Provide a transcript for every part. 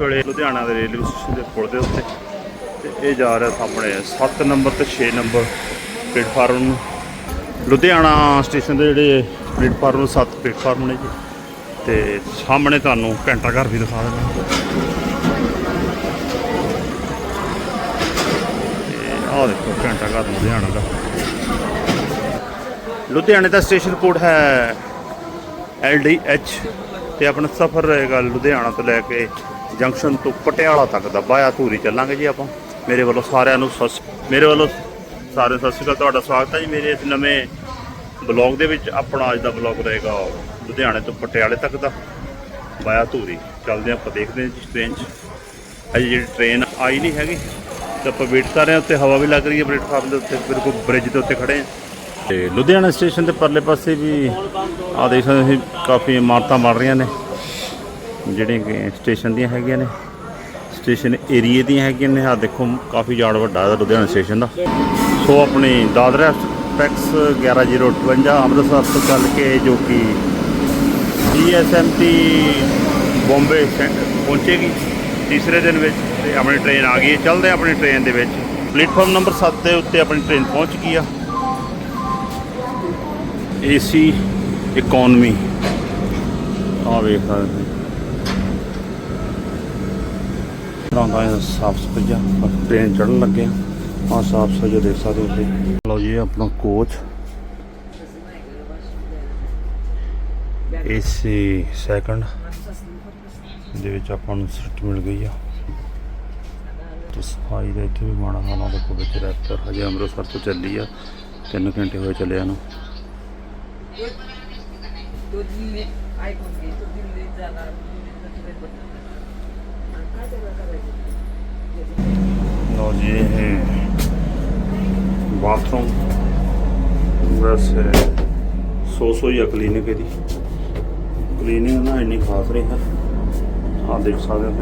ਵੇਲੇ ਲੁਧਿਆਣਾ ਦੇ railway station ਦੇ ਪੁਲ ਦੇ ਉੱਤੇ। ਤੇ ਇਹ ਜਾ ਰਿਹਾ ਸਾਹਮਣੇ 7 ਨੰਬਰ ਤੇ 6 ਨੰਬਰ ਪਲੇਟਫਾਰਮ ਨੂੰ। ਲੁਧਿਆਣਾ ਸਟੇਸ਼ਨ ਦੇ ਜਿਹੜੇ ਪਲੇਟਫਾਰਮ ਨੂੰ 7 ਪਲੇਟਫਾਰਮ ਨੇ ਜੀ। ਤੇ ਸਾਹਮਣੇ ਤੁਹਾਨੂੰ ਘੰਟਾ ਘਰ ਵੀ ਦਿਖਾ ਦਿੰਦਾ। ਆਹ ਦੇਖੋ ਘੰਟਾ ਘਰ ਲੁਧਿਆਣਾ ਦਾ। ਲੁਧਿਆਣੇ ਦਾ ਸਟੇਸ਼ਨ ਕੋਡ ਹੈ LDH ਤੇ ਆਪਣਾ ਸਫ਼ਰ ਰਹੇਗਾ ਲੁਧਿਆਣਾ ਤੋਂ ਲੈ ਕੇ ਜੰਕਸ਼ਨ ਤੋਂ ਪਟਿਆਲਾ ਤੱਕ ਦਾ ਬਾਇਆ ਧੂਰੀ ਚੱਲਾਂਗੇ ਜੀ ਆਪਾਂ। ਮੇਰੇ ਵੱਲੋਂ ਸਾਰਿਆਂ ਨੂੰ ਸਤਿ ਮੇਰੇ ਵੱਲੋਂ ਸਾਰਿਆਂ ਨੂੰ ਸਤਿ ਸ਼੍ਰੀ ਅਕਾਲ, ਤੁਹਾਡਾ ਸਵਾਗਤ ਹੈ ਜੀ ਮੇਰੇ ਇਸ ਨਵੇਂ ਬਲੌਗ ਦੇ ਵਿੱਚ। ਆਪਣਾ ਅੱਜ ਦਾ ਬਲੌਗ ਰਹੇਗਾ ਲੁਧਿਆਣੇ ਤੋਂ ਪਟਿਆਲੇ ਤੱਕ ਦਾ। ਬਾਇਆ ਧੂਰੀ। ਚੱਲਦੇ ਹਾਂ ਆਪਾਂ, ਦੇਖਦੇ ਹਾਂ ਜੀ ਟ੍ਰੇਨ 'ਚ। ਅਜੇ ਜਿਹੜੀ ਟ੍ਰੇਨ ਆਈ ਨਹੀਂ ਹੈਗੀ, ਤੇ ਆਪਾਂ ਵੇਟ ਕਰ ਰਹੇ ਹਾਂ ਉੱਤੇ ਹਵਾ ਵੀ ਲੱਗ ਰਹੀ ਹੈ ਪਲੇਟਫਾਰਮ ਦੇ ਉੱਤੇ ਬਿਲਕੁਲ ਬ੍ਰਿਜ ਦੇ ਉੱਤੇ ਖੜੇ ਹਾਂ। ਤੇ ਲੁਧਿਆਣਾ ਸਟੇਸ਼ਨ ਦੇ ਪਰਲੇ ਪਾਸੇ ਵੀ ਆ ਦੇਖ ਸਕਦੇ ਹੋ ਕਾਫੀ ਇਮਾਰਤਾਂ ਬਣ ਰਹੀਆਂ ਨੇ। ਜਿਹੜੀਆਂ ਕਿ ਸਟੇਸ਼ਨ ਦੀਆਂ ਹੈਗੀਆਂ ਨੇ, ਸਟੇਸ਼ਨ ਏਰੀਏ ਦੀਆਂ ਹੈਗੀਆਂ ਨੇ। ਆ ਦੇਖੋ, ਕਾਫੀ ਜਾੜ ਵੱਡਾ ਹੈ ਲੁਧਿਆਣਾ ਸਟੇਸ਼ਨ ਦਾ। ਸੋ ਆਪਣੇ ਦਾਦਰਾ ਐਕਸਪ੍ਰੈਸ 11058 ਅੰਮ੍ਰਿਤਸਰ ਤੋਂ ਚੱਲ ਕੇ ਜੋ ਕਿ ਈਐਸਐਮਟੀ ਬੰਬੇ ਪਹੁੰਚੇਗੀ ਤੀਸਰੇ ਦਿਨ ਵਿੱਚ ਤੇ ਆਪਣੀ ਟ੍ਰੇਨ ਆ ਗਈ ਹੈ। ਚੱਲਦੇ ਹਾਂ ਆਪਣੀ ਟ੍ਰੇਨ ਦੇ ਵਿੱਚ। ਪਲੇਟਫਾਰਮ ਨੰਬਰ 7 ਦੇ ਉੱਤੇ ਆਪਣੀ ਟ੍ਰੇਨ ਪਹੁੰਚ ਗਈ ਆ। AC, economy. ਆ ਵੇਖ ਸਕਦੇ ਆਉਂਦਾ ਹੈ, ਸਾਫ਼ ਸੁਥਰਾ ਟ੍ਰੇਨ ਚੜਨ ਲੱਗੇ ਆ ਸਾਫ਼ ਸੁਥਰਾ ਦੇਖ ਸਕਦੇ ਹੋ ਤੁਸੀਂ। ਲਓ ਜੀ ਆਪਣਾ ਕੋਚ ਏਸੀ ਸੈਕੰਡ ਦੇ ਵਿੱਚ ਆਪਾਂ ਨੂੰ ਸਿੱਟ ਮਿਲ ਗਈ ਆ। ਤੇ ਸਫ਼ਾਈ ਦਾ ਇੱਥੇ ਵੀ ਮਾੜਾ ਹਾਲਾ ਦੇਖੋ, ਵਿੱਚ ਰੈਪਟਰ ਹਜੇ ਅੰਮ੍ਰਿਤਸਰ ਤੋਂ ਚੱਲੀ ਆ। ਤਿੰਨ ਘੰਟੇ ਹੋਏ ਚੱਲਿਆ ਨੂੰ। ਦੋ ਦਿਨ ਲੈ ਆਈ ਕੋਈ ਦੋ ਦਿਨ ਲੈ ਜਾਣਾ ਲੋ ਜੀ, ਇਹ ਬਾਥਰੂਮ। ਬਸ ਸੋ ਸੋ ਹੀ ਕਲੀਨਿਕ ਇਹਦੀ। ਕਲੀਨਿੰਗ ਨਾ ਇੰਨੀ ਖਾਸ ਰਹੀ ਹੈ। ਆ ਦੇਖ ਸਕਦੇ ਹੋ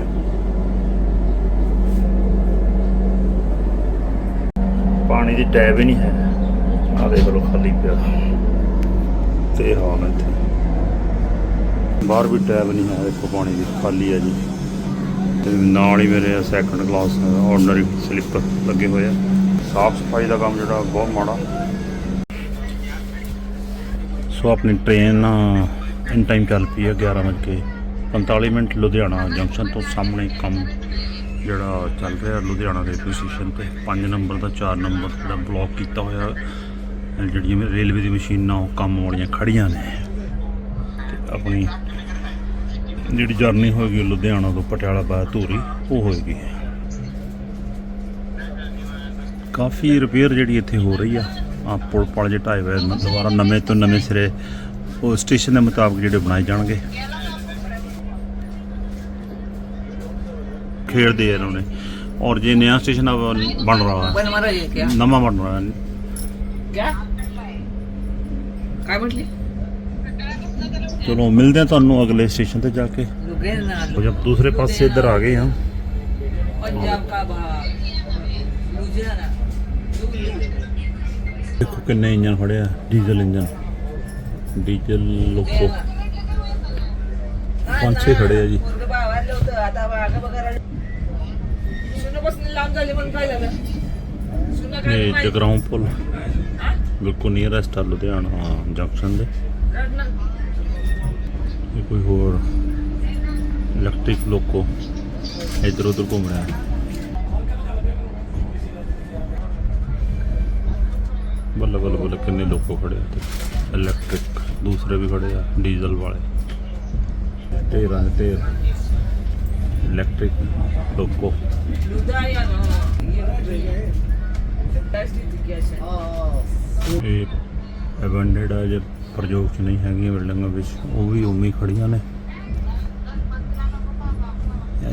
ਪਾਣੀ ਦੀ ਟੈਬ ਹੀ ਨਹੀਂ ਹੈ। ਆ ਦੇਖ ਲਓ ਖਾਲੀ ਪਿਆ। ਤੇ ਹਾਲ ਇੱਥੇ। ਬਾਹਰ ਵੀ ਟੈਬ ਨਹੀਂ ਹੈ, ਦੇਖੋ ਪਾਣੀ ਦੀ, ਖਾਲੀ ਹੈ ਜੀ। ਤੇ ਨਾਲ ਹੀ ਮੇਰੇ ਸੈਕੰਡ ਕਲਾਸ ਆਰਡੀਨਰੀ ਸਲਿੱਪ ਲੱਗੇ ਹੋਏ ਆ। ਸਾਫ਼ ਸਫ਼ਾਈ ਦਾ ਕੰਮ ਜਿਹੜਾ ਬਹੁਤ ਮਾੜਾ। ਸੋ ਆਪਣੀ ਟ੍ਰੇਨ ਇਨ ਟਾਈਮ ਚੱਲ ਪਈ ਹੈ 11 ਵਜੇ 45 ਮਿੰਟ ਲੁਧਿਆਣਾ ਜੰਕਸ਼ਨ ਤੋਂ ਸਾਹਮਣੇ ਕੰਮ ਜਿਹੜਾ ਚੱਲ ਰਿਹਾ ਲੁਧਿਆਣਾ ਰੇਲਵੇ ਸਟੇਸ਼ਨ ਤੇ। 5 ਨੰਬਰ ਦਾ 4 ਨੰਬਰ ਜਿਹੜਾ ਬਲੌਕ ਕੀਤਾ ਹੋਇਆ। ਜਿਹੜੀਆਂ ਰੇਲਵੇ ਦੀ ਮਸ਼ੀਨਾਂ ਉਹ ਕੰਮ ਵਾਲੀਆਂ ਖੜੀਆਂ ਨੇ। ਤੇ ਆਪਣੀ ਜਿਹੜੀ ਜਰਨੀ ਹੋਏਗੀ ਲੁਧਿਆਣਾ ਤੋਂ ਪਟਿਆਲਾ ਬਾਅਦ ਧੂਰੀ ਉਹ ਹੋਏਗੀ। ਕਾਫੀ ਰਿਪੇਅਰ ਜਿਹੜੀ ਇੱਥੇ ਹੋ ਰਹੀ ਆ। ਆ ਪੁਲ ਪਲ ਜੇ ਢਾਏ ਹੋਏ ਦੁਬਾਰਾ ਨਵੇਂ ਤੋਂ ਨਵੇਂ ਸਿਰੇ ਉਹ ਸਟੇਸ਼ਨ ਦੇ ਮੁਤਾਬਕ ਜਿਹੜੇ ਬਣਾਏ ਜਾਣਗੇ। ਖੇਡਦੇ ਆ ਇਹਨਾਂ ਨੇ और ये नया स्टेशन अब बन रहा है बन रहा है क्या नवा बन ਚਲੋ ਮਿਲਦੇ ਆ ਤੁਹਾਨੂੰ ਅਗਲੇ ਸਟੇਸ਼ਨ ਤੇ ਜਾ ਕੇ। ਜਦ ਦੂਸਰੇ ਪਾਸੇ ਇੱਧਰ ਆ ਗਏ ਹਾਂ। ਪੰਜਾਬ ਦਾ ਬਾਗ ਲੁਧਿਆਣਾ। ਦੇਖੋ ਕਿੰਨੇ ਇੰਜਨ ਆ ਡੀਜ਼ਲ ਇੰਜਨ ਡੀਜ਼ਲ ਲੋਕੋ। ਪੰਜ ਛੇ ਆ ਜੀ। ਇਹ ਜਗਰਾਉਂ ਪੁਲ। ਬਿਲਕੁਲ ਨੀਅਰੈਸਟ ਆ ਲੁਧਿਆਣਾ ਜੰਕਸ਼ਨ ਦੇ। ਇਹ ਕੋਈ ਹੋਰ ਇਲੈਕਟ੍ਰਿਕ ਲੋਕੋ ਇਧਰ ਉਧਰ ਘੁੰਮ ਰਿਹਾ। ਹੈ ਬੱਲੇ ਬੱਲੇ ਬੱਲੇ ਕਿੰਨੇ ਲੋਕੋ ਖੜੇ ਆ ਇਲੈਕਟ੍ਰਿਕ ਦੂਸਰੇ ਵੀ ਖੜੇ ਆ ਡੀਜ਼ਲ ਵਾਲੇ। ਢੇਰਾਂ ਦੇ ਢੇਰ। ਇਲੈਕਟ੍ਰਿਕ ਲੋਕੋ। ਇਹ ਐਬੰਡਡ ਆ, ਜੇ ਪ੍ਰਯੋਗ ਚ ਨਹੀਂ ਹੈਗੀਆਂ ਬਿਲਡਿੰਗਾਂ ਵਿੱਚ, ਉਹ ਵੀ ਉਵੇਂ ਹੀ ਖੜੀਆਂ ਨੇ।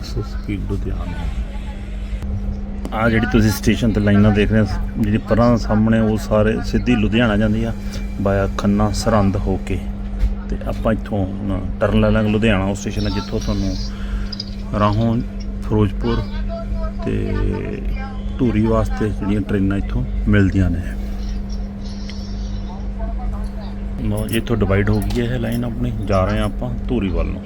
ਸਪੀਡ ਲੁਧਿਆਣਾ ਆ ਜਿਹੜੀ ਤੁਸੀਂ ਸਟੇਸ਼ਨ ਤੇ ਲਾਈਨਾਂ ਦੇਖ ਰਹੇ ਹੋ, ਜਿਹੜੀ ਪਰਾਂ ਸਾਹਮਣੇ, ਉਹ ਸਾਰੇ ਸਿੱਧੀ ਲੁਧਿਆਣਾ ਜਾਂਦੀ ਆ ਬਾਇਆ ਖੰਨਾ ਸਰਹੰਦ ਹੋ ਕੇ। ਤੇ ਆਪਾਂ ਇੱਥੋਂ ਟਰਨ ਲੈ ਲਾਂਗੇ ਲੁਧਿਆਣਾ ਉਹ ਸਟੇਸ਼ਨ ਹੈ ਜਿੱਥੋਂ ਤੁਹਾਨੂੰ ਰਾਹੋਂ ਫਿਰੋਜ਼ਪੁਰ ਤੇ ਧੂਰੀ ਵਾਸਤੇ ਜਿਹੜੀਆਂ ਟ੍ਰੇਨਾਂ ਇੱਥੋਂ ਮਿਲਦੀਆਂ ਨੇ। ਲਓ ਜੀ ਇੱਥੋਂ ਡਿਵਾਈਡ ਹੋ ਗਈ ਹੈ ਇਹ ਲਾਈਨ ਆਪਣੀ ਜਾ ਰਹੇ ਆ ਆਪਾਂ ਧੂਰੀ ਵੱਲ ਨੂੰ।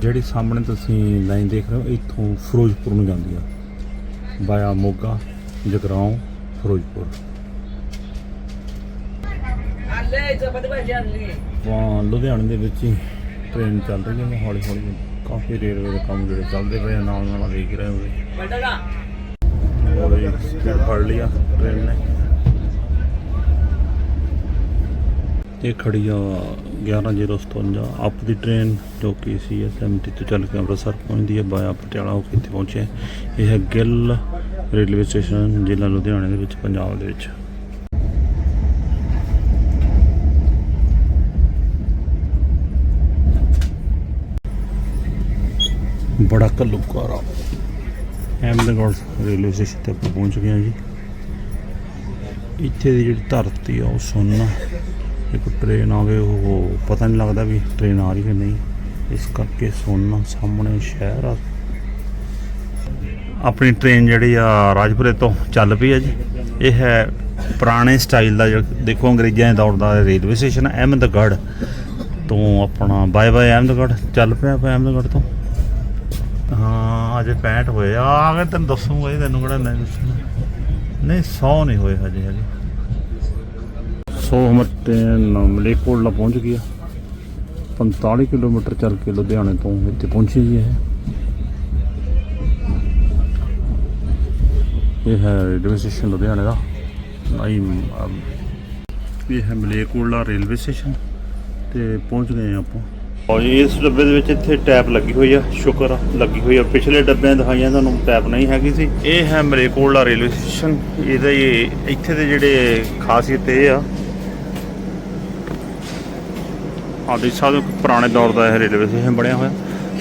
ਜਿਹੜੀ ਸਾਹਮਣੇ ਤੁਸੀਂ ਲਾਈਨ ਦੇਖ ਰਹੇ ਹੋ ਇੱਥੋਂ ਫਿਰੋਜ਼ਪੁਰ ਨੂੰ ਜਾਂਦੀ ਆ। ਬਾਇਆ ਮੋਗਾ ਜਗਰਾਉਂ ਫਿਰੋਜ਼ਪੁਰ। ਵਾਹ ਲੁਧਿਆਣੇ ਦੇ ਵਿੱਚ ਹੀ ਟ੍ਰੇਨ ਚੱਲ ਰਹੀ ਹੈ ਹੌਲੀ ਹੌਲੀ ਕਾਫੀ ਰੇਲਵੇ ਦੇ ਕੰਮ ਜਿਹੜੇ ਚੱਲਦੇ ਪਏ ਆ, ਨਾਲ ਨਾਲ ਦੇਖ ਰਹੇ ਹੋ ਬੜਾ ਲਓ ਫੜ ਲਿਆ ਟ੍ਰੇਨ ਨੇ। ਇਹ ਖੜੀ ਆ 11057 ਅਪ ਦੀ ਟ੍ਰੇਨ ਜੋ ਕਿ ਸੀ ਐਸਐਮਟੀ ਤੋਂ ਚੱਲ ਕੇ ਅੰਮ੍ਰਿਤਸਰ ਪਹੁੰਚਦੀ ਹੈ, ਬਾਇਆ ਪਟਿਆਲਾ ਹੋ ਕੇ ਇੱਥੇ ਪਹੁੰਚੇ ਇਹ ਹੈ ਗਿੱਲ ਰੇਲਵੇ ਸਟੇਸ਼ਨ, ਜ਼ਿਲ੍ਹਾ ਲੁਧਿਆਣੇ ਦੇ ਵਿੱਚ, ਪੰਜਾਬ ਦੇ ਵਿੱਚ। ਬੜਾ ਘੱਲੂਕਾਰਾ ਅਹਿਮਦਗੜ੍ਹ ਰੇਲਵੇ ਸਟੇਸ਼ਨ ਤੇ ਪਹੁੰਚ ਗਏ ਹਾਂ ਜੀ। ਇੱਥੇ ਦੀ ਜਿਹੜੀ ਧਰਤੀ ਆ, ਉਹ ਸੋਨਾ ਇੱਕ ਟ੍ਰੇਨ ਆਵੇ, ਉਹ ਪਤਾ ਨਹੀਂ ਲੱਗਦਾ ਵੀ ਟ੍ਰੇਨ ਆ ਰਹੀ ਕਿ ਨਹੀਂ। ਇਸ ਕਰਕੇ ਸੋਨਾ ਸਾਹਮਣੇ ਸ਼ਹਿਰ ਆ। ਆਪਣੀ ਟ੍ਰੇਨ ਜਿਹੜੀ ਆ ਰਾਜਪੁਰੇ ਤੋਂ ਚੱਲ ਪਈ ਆ ਜੀ। ਇਹ ਹੈ ਪੁਰਾਣੇ ਸਟਾਈਲ ਦਾ ਦੇਖੋ ਅੰਗਰੇਜ਼ਾਂ ਦੇ ਦੌਰ ਦਾ ਰੇਲਵੇ ਸਟੇਸ਼ਨ ਅਹਿਮਦਗੜ੍ਹ ਤੋਂ ਆਪਣਾ ਬਾਏ ਬਾਏ ਅਹਿਮਦਗੜ੍ਹ, ਚੱਲ ਪਿਆ ਆਪਾਂ ਅਹਿਮਦਗੜ੍ਹ ਤੋਂ। ਹਾਂ, ਅਜੇ 65 ਹੋਏ ਆ। ਆ ਕੇ ਤੈਨੂੰ ਦੱਸੂਗਾ ਜੀ, ਤੈਨੂੰ ਕਿਹੜਾ ਨਹੀਂ ਦੱਸਣਾ। ਨਹੀਂ 100 ਨਹੀਂ ਹੋਏ ਹਜੇ ਹਜੇ। ਸੋ ਹਮ ਟ੍ਰੇਨ ਮਲੇਕੋਟਲਾ ਪਹੁੰਚ ਗਿਆ 45 ਕਿਲੋਮੀਟਰ ਚੱਲ ਕੇ ਲੁਧਿਆਣੇ ਤੋਂ ਇੱਥੇ ਪਹੁੰਚੀ ਜੀ ਇਹ। ਇਹ ਹੈ ਰੇਲਵੇ ਸਟੇਸ਼ਨ ਲੁਧਿਆਣੇ ਦਾ। ਆਈ ਇਹ ਹੈ ਮਲੇਕੋਟਲਾ ਰੇਲਵੇ ਸਟੇਸ਼ਨ ਤੇ ਪਹੁੰਚ ਗਏ ਹਾਂ ਆਪਾਂ। ਔਰ ਇਸ ਡੱਬੇ ਦੇ ਵਿੱਚ ਇੱਥੇ ਟੈਪ ਲੱਗੀ ਹੋਈ ਆ ਸ਼ੁਕਰ ਆ, ਲੱਗੀ ਹੋਈ ਆ। ਪਿਛਲੇ ਡੱਬਿਆਂ ਦਿਖਾਈਆਂ ਤੁਹਾਨੂੰ ਟੈਪ ਨਹੀਂ ਹੈਗੀ ਸੀ। ਇਹ ਹੈ ਮਲੇਕੋਟਲਾ ਰੇਲਵੇ ਸਟੇਸ਼ਨ। ਇਹਦੇ ਇੱਥੇ ਦੇ ਜਿਹੜੇ ਖਾਸੀਅਤ ਇਹ ਆ ਆ ਦੇਖ ਸਕਦੇ ਹੋ ਪੁਰਾਣੇ ਦੌਰ ਦਾ ਇਹ ਰੇਲਵੇ ਸਟੇਸ਼ਨ ਬਣਿਆ ਹੋਇਆ।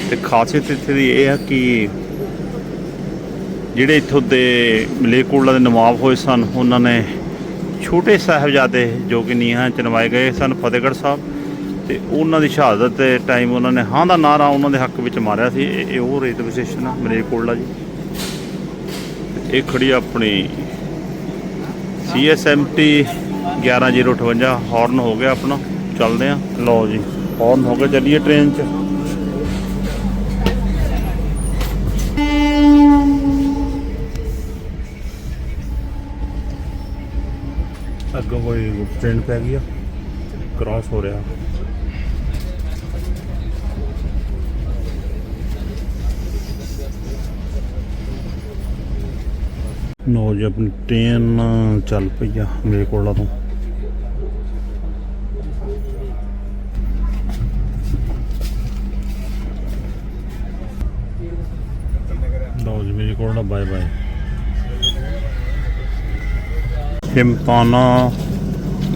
ਤੇ ਖਾਸੀਅਤ ਇੱਥੇ ਦੀ ਇਹ ਆ ਕਿ ਜਿਹੜੇ ਇੱਥੋਂ ਦੇ ਮਲੇਕੋਟਲਾ ਦੇ ਨਵਾਬ ਹੋਏ ਸਨ, ਉਹਨਾਂ ਨੇ ਛੋਟੇ ਸਾਹਿਬਜ਼ਾਦੇ ਜੋ ਕਿ ਨੀਹਾਂ ਚਨਵਾਏ ਗਏ ਸਨ, ਫਤਿਹਗੜ੍ਹ ਸਾਹਿਬ। ਤੇ ਉਹਨਾਂ ਦੀ ਸ਼ਹਾਦਤ ਦੇ ਟਾਈਮ ਉਹਨਾਂ ਨੇ ਹਾਂ ਦਾ ਨਾਰਾ ਉਹਨਾਂ ਦੇ ਹੱਕ ਵਿੱਚ ਮਾਰਿਆ ਸੀ। ਇਹ ਉਹ ਰੇਲਵੇ ਸਟੇਸ਼ਨ ਆ ਮਲੇਰਕੋਟਲਾ ਜੀ। ਤੇ ਇਹ ਖੜੀ ਆ ਆਪਣੀ CSMT 11058 ਹਾਰਨ ਹੋ ਗਿਆ ਆਪਣਾ। ਚੱਲਦੇ ਆ। ਲਓ ਜੀ ਹਾਰਨ ਹੋ ਗਿਆ ਚੱਲੀਏ ਟ੍ਰੇਨ 'ਚ। ਅੱਗੋਂ ਕੋਈ ਟ੍ਰੇਨ ਪੈ ਗਈ ਆ ਕ੍ਰਾਸ ਹੋ ਰਿਹਾ। ਨੋ ਜੀ, ਆਪਣੀ ਟ੍ਰੇਨ ਚੱਲ ਪਈ ਆ ਮੇਰੇ ਕੋਲਾ ਤੋਂ। Bye bye. Himmatana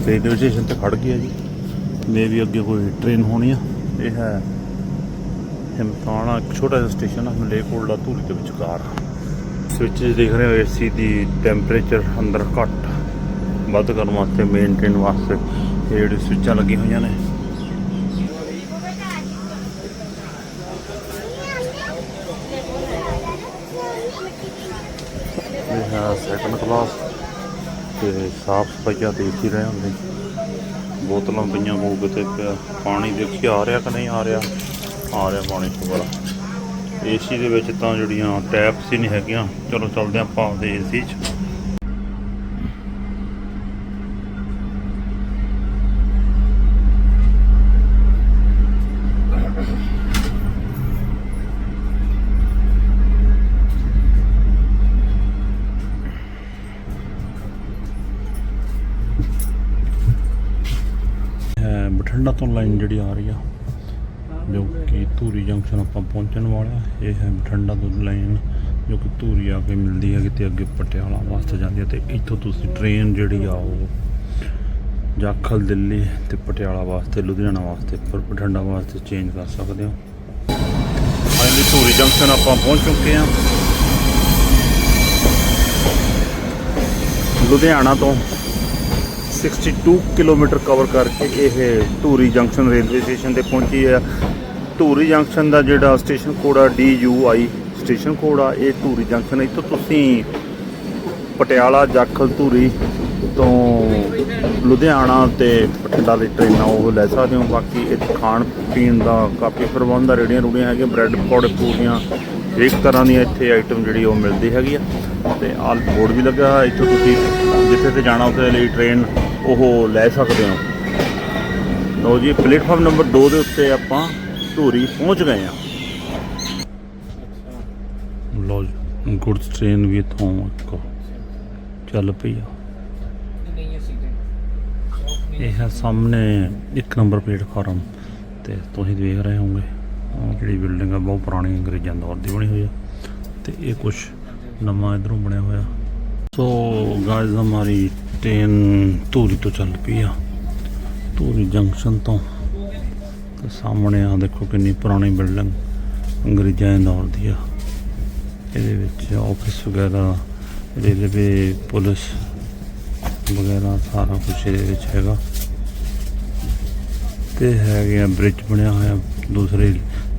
railway station ਤੇ ਖੜ ਗਿਆ ਜੀ। ਮੇ ਵੀ ਅੱਗੇ ਕੋਈ ਟ੍ਰੇਨ ਹੋਣੀ ਆ। ਇਹ ਹੈ ਹਿਮਤਾਨਾ ਇੱਕ ਛੋਟਾ ਜਿਹਾ ਸਟੇਸ਼ਨ ਆ ਮਲੇਕੋਟਲਾ ਧੂਰੀ ਦੇ ਵਿਚਕਾਰ। ਸਵਿਚ ਦੇਖ ਰਹੇ ਹੋ ਏਸੀ ਦੀ ਟੈਂਪਰੇਚਰ ਅੰਦਰ ਘੱਟ, ਵੱਧ ਕਰਨ ਵਾਸਤੇ ਮੇਨਟੇਨ ਵਾਸਤੇ। ਇਹ ਜਿਹੜੀ ਸਵਿਚਾਂ ਲੱਗੀਆਂ ਹੋਈਆਂ ਨੇ ਇਹ ਹੈ ਸੈਕੰਡ ਕਲਾਸ ਤੇ ਸਾਫ਼ ਸਫਾਈਆ ਦੇਖ ਹੀ ਰਹੇ ਹੁੰਦੇ। ਬੋਤਲਾਂ ਪਈਆਂ ਕੋਲ ਕਿਤੇ ਪਿਆ। ਪਾਣੀ ਦੇਖੀ ਆ ਰਿਹਾ ਕਿ ਨਹੀਂ ਆ ਰਿਹਾ? ਆ ਰਿਹਾ ਪਾਣੀ ਸ਼ੁਕਰ ਏਸੀ ਦੇ ਵਿੱਚ ਤਾਂ ਜਿਹੜੀਆਂ ਟੈਪਸ ਹੀ ਨਹੀਂ ਹੈਗੀਆਂ। ਚਲੋ ਚੱਲਦੇ ਹਾਂ ਆਪਾਂ ਆਪਦੇ ਏਸੀ 'ਚ। ਤੋਂ ਲਾਈਨ ਜਿਹੜੀ ਆ ਰਹੀ ਆ, ਜੋ ਕਿ ਧੂਰੀ ਜੰਕਸ਼ਨ ਆਪਾਂ ਪਹੁੰਚਣ ਵਾਲਾ ਇਹ ਹੈ ਬਠਿੰਡਾ ਤੋਂ ਲਾਈਨ, ਜੋ ਕਿ ਧੂਰੀ ਆ ਕੇ ਮਿਲਦੀ ਹੈ ਕਿਤੇ ਅੱਗੇ ਪਟਿਆਲਾ ਵਾਸਤੇ ਜਾਂਦੀ ਹੈ ਤੇ ਇੱਥੋਂ ਤੁਸੀਂ ਟ੍ਰੇਨ ਜਿਹੜੀ ਆ ਉਹ ਜਾਖਲ, ਦਿੱਲੀ ਤੇ ਪਟਿਆਲਾ ਵਾਸਤੇ, ਲੁਧਿਆਣਾ ਵਾਸਤੇ, ਪਰ ਬਠਿੰਡਾ ਵਾਸਤੇ ਚੇਂਜ ਕਰ ਸਕਦੇ ਹੋ। ਫਾਈਨਲੀ ਧੂਰੀ ਜੰਕਸ਼ਨ ਆਪਾਂ ਪਹੁੰਚ ਚੁੱਕੇ ਹਾਂ ਲੁਧਿਆਣਾ ਤੋਂ 62 ਕਿਲੋਮੀਟਰ ਕਵਰ ਕਰਕੇ ਇਹ ਧੂਰੀ ਜੰਕਸ਼ਨ ਰੇਲਵੇ ਸਟੇਸ਼ਨ ਤੇ ਪਹੁੰਚੀ ਹੈ। ਧੂਰੀ ਜੰਕਸ਼ਨ ਦਾ ਜਿਹੜਾ ਸਟੇਸ਼ਨ ਕੋਡ ਆ DUI ਸਟੇਸ਼ਨ ਕੋਡ ਆ, ਇਹ ਧੂਰੀ ਜੰਕਸ਼ਨ ਇੱਥੋਂ ਤੁਸੀਂ ਪਟਿਆਲਾ, ਜਾਖਲ ਧੂਰੀ ਤੋਂ ਲੁਧਿਆਣਾ ਤੇ ਬਠਿੰਡਾ ਦੀ ਟ੍ਰੇਨਾਂ ਉਹ ਲੈ ਸਕਦੇ ਹੋ। ਬਾਕੀ ਇੱਥੇ ਖਾਣ ਪੀਣ ਦਾ ਕਾਫੀ ਪ੍ਰਬੰਧ ਆ ਰੇੜੀਆਂ ਰੂੜੀਆਂ ਹੈਗੀਆਂ ਬ੍ਰੈਡ ਪਕੌੜੇ ਪੂਰੀਆਂ ਹਰੇਕ ਤਰ੍ਹਾਂ ਦੀਆਂ ਇੱਥੇ ਆਈਟਮ ਜਿਹੜੀ ਉਹ ਮਿਲਦੀ ਹੈਗੀ ਆ। ਤੇ ਆਲ ਬੋਰਡ ਵੀ ਲੱਗਾ ਇੱਥੋਂ ਤੁਸੀਂ ਜਿੱਥੇ ਤੇ ਜਾਣਾ ਉਸਦੇ ਲਈ ਟ੍ਰੇਨ ਉਹ ਲੈ ਸਕਦੇ ਹੋ। ਲਓ ਜੀ, ਪਲੇਟਫਾਰਮ ਨੰਬਰ 2 ਦੇ ਉੱਤੇ ਆਪਾਂ ਧੂਰੀ ਪਹੁੰਚ ਗਏ ਆ ਲਓ ਜੀ ਗੁਡਸ ਟ੍ਰੇਨ ਵੀ ਇੱਥੋਂ ਇੱਕ ਚੱਲ ਪਈ ਆ। ਇਹ ਹੈ ਸਾਹਮਣੇ ਇੱਕ ਨੰਬਰ ਪਲੇਟਫਾਰਮ ਤੇ ਤੁਸੀਂ ਦੇਖ ਰਹੇ ਹੋਵੋਗੇ ਉਹ ਜਿਹੜੀ ਬਿਲਡਿੰਗ ਆ, ਬਹੁਤ ਪੁਰਾਣੀ ਅੰਗਰੇਜ਼ਾਂ ਦੌਰ ਦੀ ਬਣੀ ਹੋਈ ਆ। ਤੇ ਇਹ ਕੁਝ ਨਵਾਂ ਇਧਰੋਂ ਬਣਿਆ ਹੋਇਆ। ਸੋ ਗਾਇਜ਼ ਹਮਾਰੀ ਟ੍ਰੇਨ ਧੂਰੀ ਤੋਂ ਚੱਲ ਪਈ ਆ। ਧੂਰੀ ਜੰਕਸ਼ਨ ਤੋਂ। ਤੇ ਸਾਹਮਣੇ ਆ ਦੇਖੋ ਕਿੰਨੀ ਪੁਰਾਣੀ ਬਿਲਡਿੰਗ ਅੰਗਰੇਜ਼ਾਂ ਦੇ ਦੌਰ ਦੀ ਆ। ਇਹਦੇ ਵਿੱਚ ਆਫਿਸ ਵਗੈਰਾ ਰੇਲਵੇ ਪੁਲਿਸ ਵਗੈਰਾ ਸਾਰਾ ਕੁਝ ਇਹਦੇ ਵਿੱਚ ਹੈਗਾ। ਤੇ ਹੈਗੇ ਆ ਬ੍ਰਿਜ ਬਣਿਆ ਹੋਇਆ ਦੂਸਰੇ,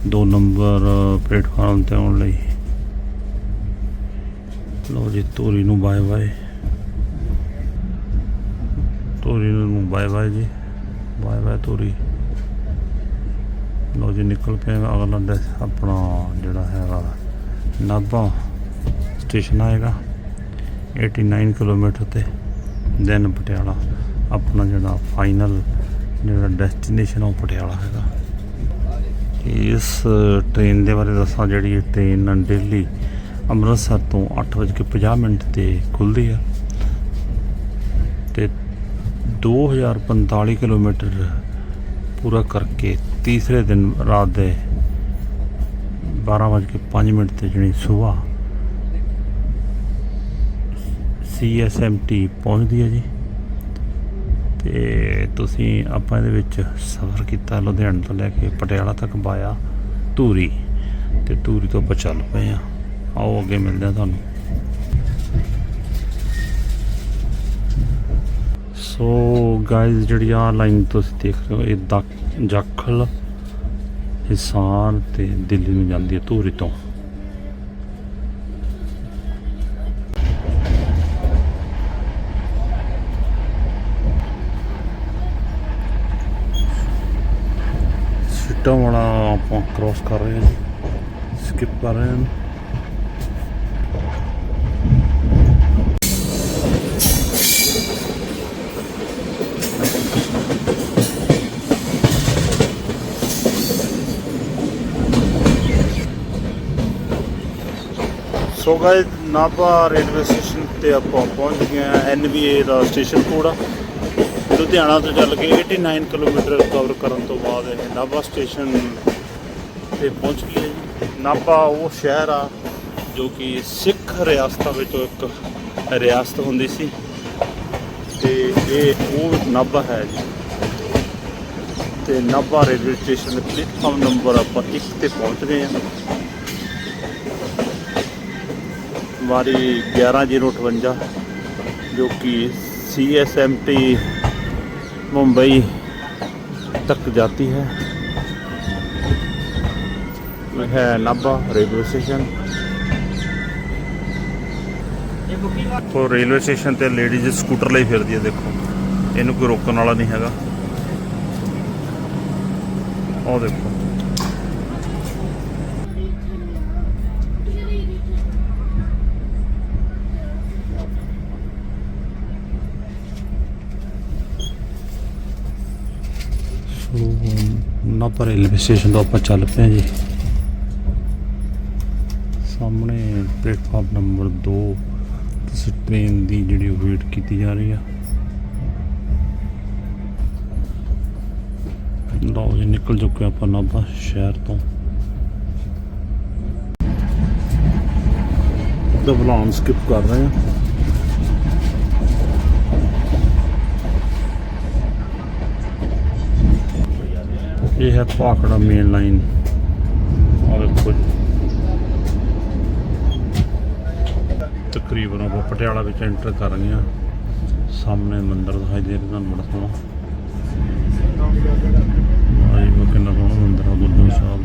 ਦੋ ਨੰਬਰ ਪਲੇਟਫਾਰਮ ਤੇ ਆਉਣ ਲਈ। ਲਓ ਜੀ, ਤੋਰੀ ਨੂੰ ਬਾਏ ਬਾਏ। ਤੋਰੀ ਨੂੰ ਬਾਏ ਬਾਏ ਜੀ। ਬਾਏ ਬਾਏ ਤੋਰੀ। ਲਓ ਜੀ, ਨਿਕਲ ਪਏ ਅਗਲਾ ਡੈਸ- ਆਪਣਾ ਜਿਹੜਾ ਹੈਗਾ, ਨਾਭਾ ਸਟੇਸ਼ਨ ਆਏਗਾ 89 ਕਿਲੋਮੀਟਰ ਤੇ। ਦੈਨ ਪਟਿਆਲਾ, ਆਪਣਾ ਜਿਹੜਾ ਫਾਈਨਲ ਜਿਹੜਾ ਡੈਸਟੀਨੇਸ਼ਨ ਉਹ ਪਟਿਆਲਾ ਹੈਗਾ। ਇਸ ਟ੍ਰੇਨ ਦੇ ਬਾਰੇ ਦੱਸਾਂ, ਜਿਹੜੀ ਇਹ ਟ੍ਰੇਨ ਡੇਲੀ ਅੰਮ੍ਰਿਤਸਰ ਤੋਂ 8:50 ਮਿੰਟ ਤੇ ਖੁੱਲਦੀ ਆ। ਤੇ 2045 ਕਿਲੋਮੀਟਰ ਪੂਰਾ ਕਰਕੇ ਤੀਸਰੇ ਦਿਨ ਰਾਤ ਦੇ 12:05 ਮਿੰਟ ਤੇ ਜਿਹੜੀ ਸਵੇਰ ਸੀਐਸਐਮਟੀ ਪਹੁੰਚਦੀ ਹੈ ਜੀ। ਤੇ ਤੁਸੀਂ ਆਪਾਂ ਇਹਦੇ ਵਿੱਚ ਸਫ਼ਰ ਕੀਤਾ, ਲੁਧਿਆਣਾ ਤੋਂ ਲੈ ਕੇ ਪਟਿਆਲਾ ਤੱਕ ਬਾਇਆ ਧੂਰੀ। ਤੇ ਧੂਰੀ ਤੋਂ ਆਪਾਂ ਚੱਲ ਪਏ ਆ। ਆਓ ਅੱਗੇ ਮਿਲਦੇ ਆ ਤੁਹਾਨੂੰ। ਸੋ ਗਾਇਜ਼ ਜਿਹੜੀ ਆ ਲਾਈਨ ਤੁਸੀਂ ਦੇਖ ਰਹੇ ਹੋ, ਇਹ ਦਕ- ਜਾਖਲ ਹਿਸਾਰ ਤੇ ਦਿੱਲੀ ਨੂੰ ਜਾਂਦੀ ਹੈ ਧੂਰੀ ਤੋਂ। ਸਿੱਟਾ ਵਾਲਾ ਆਪਾਂ ਕ੍ਰੋਸ ਕਰ ਰਹੇ ਹਾਂ ਸਕਿਪ ਕਰ ਰਹੇ ਹਾਂ। So guys Nabha railway station ਤੇ ਆਪਾਂ ਪਹੁੰਚ ਗਏ ਆ ਐਨਬੀਏ ਦਾ ਸਟੇਸ਼ਨ ਕੋਡ ਲੁਧਿਆਣਾ ਤੋਂ ਚੱਲ ਕੇ 89 ਕਿਲੋਮੀਟਰ ਕਵਰ ਕਰਨ ਤੋਂ ਬਾਅਦ ਇਹ ਨਾਭਾ ਸਟੇਸ਼ਨ ਤੇ ਪਹੁੰਚ ਗਏ ਜੀ। ਨਾਭਾ ਉਹ ਸ਼ਹਿਰ ਆ ਜੋ ਕਿ ਸਿੱਖ ਰਿਆਸਤਾਂ ਵਿੱਚੋਂ ਇੱਕ ਰਿਆਸਤ ਹੁੰਦੀ ਸੀ। ਤੇ ਇਹ ਉਹ ਨਾਭਾ ਹੈ ਜੀ। ਤੇ ਨਾਭਾ ਰੇਲਵੇ ਸਟੇਸ਼ਨ ਦੇ ਪਲੇਟਫਾਰਮ ਨੰਬਰ ਆਪਾਂ 1 ਤੇ ਪਹੁੰਚ ਗਏ ਆ हमारी 11058 जो कि C S M T Mumbai तक जाती है यह है नाभा रेलवे स्टेशन ਇਹ ਬੁਕਿੰਗ ਉਹ ਰੇਲਵੇ ਸਟੇਸ਼ਨ ਤੇ ਲੇਡੀਜ਼ ਸਕੂਟਰ ਲਈ ਫਿਰਦੀ ਹੈ ਦੇਖੋ ਇਹਨੂੰ ਕੋਈ ਰੋਕਣ ਵਾਲਾ ਨਹੀਂ ਹੈਗਾ ਉਹ ਦੇਖੋ ਨਾਭਾ ਰੇਲਵੇ ਸਟੇਸ਼ਨ ਤੋਂ ਆਪਾਂ ਚੱਲ ਪਏ ਹਾਂ ਜੀ। ਸਾਹਮਣੇ ਪਲੇਟਫਾਰਮ ਨੰਬਰ 2 ਤੁਸੀਂ ਟ੍ਰੇਨ ਦੀ ਜਿਹੜੀ ਵੇਟ ਕੀਤੀ ਜਾ ਰਹੀ ਆ। ਲਓ ਜੀ, ਨਿਕਲ ਚੁੱਕੇ ਆਪਾਂ ਨਾਭਾ ਸ਼ਹਿਰ ਤੋਂ। ਦਾ ਬਲਾਨ ਸਕਿਪ ਕਰ ਰਹੇ ਆ ਇਹ ਹੈ ਪਾਖੜਾ ਮੇਨ ਲਾਈਨ ਔਰ ਕੁਝ ਤਕਰੀਬਨ ਆਪਾਂ ਪਟਿਆਲਾ ਵਿੱਚ ਐਂਟਰ ਕਰ ਰਹੇ ਹਾਂ। ਸਾਹਮਣੇ ਮੰਦਿਰ ਦਿਖਾਈ ਦੇ ਰਿਹਾ ਤੁਹਾਨੂੰ ਬੜਾ ਸੋਹਣਾ ਆਈ ਮੈਂ ਕਿੰਨਾ ਸੋਹਣਾ ਮੰਦਿਰ ਆ ਗੁਰਦੁਆਰਾ ਸਾਹਿਬ।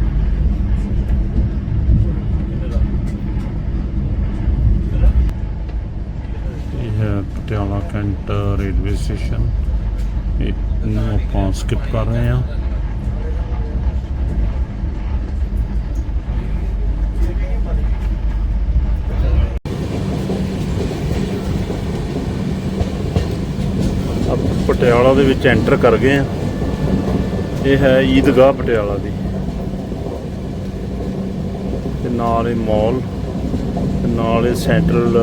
ਇਹ ਹੈ ਪਟਿਆਲਾ ਕੈਂਟ ਰੇਲਵੇ ਸਟੇਸ਼ਨ। ਇਹਨੂੰ ਆਪਾਂ ਸਕਿਪ ਕਰ ਰਹੇ ਹਾਂ ਆਪਾਂ ਪਟਿਆਲਾ ਦੇ ਵਿੱਚ ਐਂਟਰ ਕਰ ਗਏ ਆ। ਇਹ ਹੈ ਈਦਗਾਹ ਪਟਿਆਲਾ ਦੀ। ਤੇ ਨਾਲ ਹੀ ਮਾਲ ਤੇ ਨਾਲ ਹੀ ਸੈਂਟਰਲ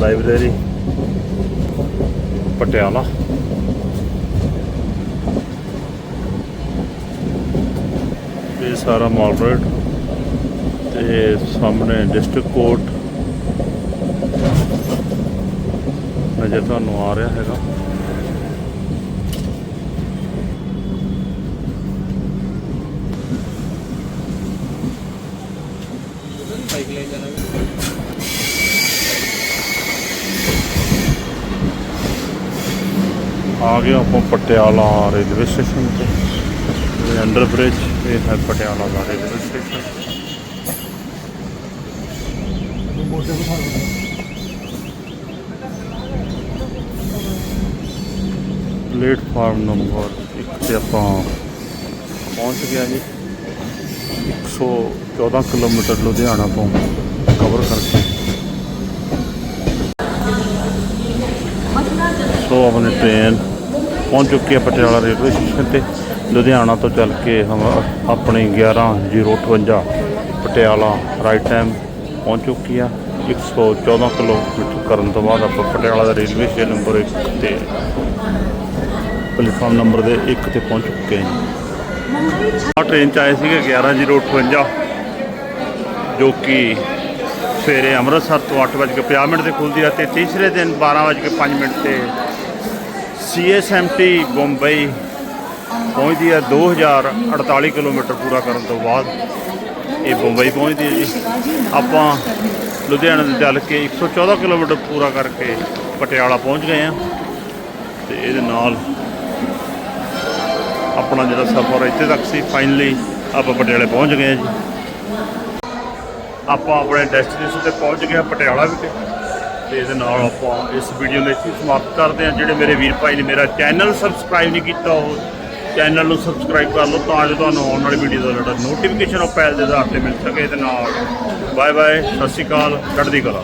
ਲਾਇਬ੍ਰੇਰੀ ਪਟਿਆਲਾ। ਇਹ ਸਾਰਾ ਮਾਲ ਰੋਡ ਤੇ ਸਾਹਮਣੇ ਡਿਸਟ੍ਰਿਕਟ ਕੋਰਟ ਨਜ਼ਰ ਤੁਹਾਨੂੰ ਆ ਰਿਹਾ ਹੈਗਾ। ਆ ਗਏ ਆਪਾਂ ਪਟਿਆਲਾ ਰੇਲਵੇ ਸਟੇਸ਼ਨ ਤੇ। ਇਹ ਅੰਡਰ ਬ੍ਰਿਜ ਇਹ ਹੈ ਪਟਿਆਲਾ ਦਾ ਰੇਲਵੇ ਸਟੇਸ਼ਨ ਪਲੇਟਫਾਰਮ ਨੰਬਰ 1 ਤੇ ਆਪਾਂ ਪਹੁੰਚ ਗਿਆ ਜੀ। 114 ਕਿਲੋਮੀਟਰ ਲੁਧਿਆਣਾ ਤੋਂ ਕਵਰ ਕਰਕੇ। ਸੋ ਆਪਣੀ ਟ੍ਰੇਨ ਪਹੁੰਚ ਚੁੱਕੀ ਹੈ ਪਟਿਆਲਾ ਰੇਲਵੇ ਸਟੇਸ਼ਨ ਤੇ। ਲੁਧਿਆਣਾ ਤੋਂ ਚੱਲ ਕੇ ਹਮ ਆਪਣੀ 11:58 ਪਟਿਆਲਾ ਰਾਈਟ ਟਾਈਮ ਪਹੁੰਚ ਚੁੱਕੀ ਆ। 114 ਕਿਲੋਮੀਟਰ ਕਰਨ ਤੋਂ ਬਾਅਦ ਆਪਾਂ ਪਟਿਆਲਾ ਦਾ ਰੇਲਵੇ ਸਟੇਸ਼ਨ ਨੰਬਰ 1 ਤੇ ਪਲੇਟਫਾਰਮ ਨੰਬਰ ਦੇ 1 ਤੇ ਪਹੁੰਚ ਚੁੱਕੇ ਹਾਂ। ਆ ਟ੍ਰੇਨ ਚ ਆਏ ਸੀਗੇ 11:58 ਜੋ ਕਿ ਸਵੇਰੇ ਅੰਮ੍ਰਿਤਸਰ ਤੋਂ 8:50 ਮਿੰਟ ਤੇ ਖੁੱਲਦੀ ਆ ਤੇ ਤੀਸਰੇ ਦਿਨ 12:05 ਮਿੰਟ ਤੇ ਸੀਐਸਐਮਟੀ ਬੰਬਈ ਪਹੁੰਚਦੀ ਹੈ 2048 ਕਿਲੋਮੀਟਰ ਪੂਰਾ ਕਰਨ ਤੋਂ ਬਾਅਦ। ਇਹ ਬੰਬਈ ਪਹੁੰਚਦੀ ਹੈ ਜੀ। ਆਪਾਂ ਲੁਧਿਆਣਾ ਤੋਂ ਚੱਲ ਕੇ 114 ਕਿਲੋਮੀਟਰ ਪੂਰਾ ਕਰਕੇ ਪਟਿਆਲਾ ਪਹੁੰਚ ਗਏ ਆ ਤੇ ਇਹਦੇ ਨਾਲ ਆਪਣਾ ਜਿਹੜਾ ਸਫ਼ਰ ਇੱਥੇ ਤੱਕ ਸੀ ਫਾਈਨਲੀ ਆਪਾਂ ਪਟਿਆਲੇ ਪਹੁੰਚ ਗਏ ਆ ਜੀ। ਆਪਾਂ ਆਪਣੇ ਡੈਸਟੀਨੇਸ਼ਨ ਤੇ ਪਹੁੰਚ ਗਏ ਪਟਿਆਲਾ ਵਿਖੇ। ਤੇ ਇਹਦੇ ਨਾਲ ਆਪਾਂ ਇਸ ਵੀਡੀਓ ਨੂੰ ਇੱਥੇ ਸਮਾਪਤ ਕਰਦੇ ਹਾਂ। ਜਿਹੜੇ ਮੇਰੇ ਵੀਰ ਭਾਈ ਨੇ ਮੇਰਾ ਚੈਨਲ ਸਬਸਕ੍ਰਾਈਬ ਨਹੀਂ ਕੀਤਾ, ਉਹ ਚੈਨਲ ਨੂੰ ਸਬਸਕ੍ਰਾਈਬ ਕਰ ਲਓ ਤਾਂ ਜੋ ਤੁਹਾਨੂੰ ਆਉਣ ਵਾਲੀ ਵੀਡੀਓ ਦਾ ਜਿਹੜਾ ਨੋਟੀਫਿਕੇਸ਼ਨ ਉਹ ਪਹਿਲ ਦੇ ਆਧਾਰ ਤੇ ਮਿਲ ਸਕੇ। ਇਹਦੇ ਨਾਲ ਬਾਏ ਬਾਏ ਸਤਿ ਸ਼੍ਰੀ ਅਕਾਲ ਚੜ੍ਹਦੀ ਕਲਾ।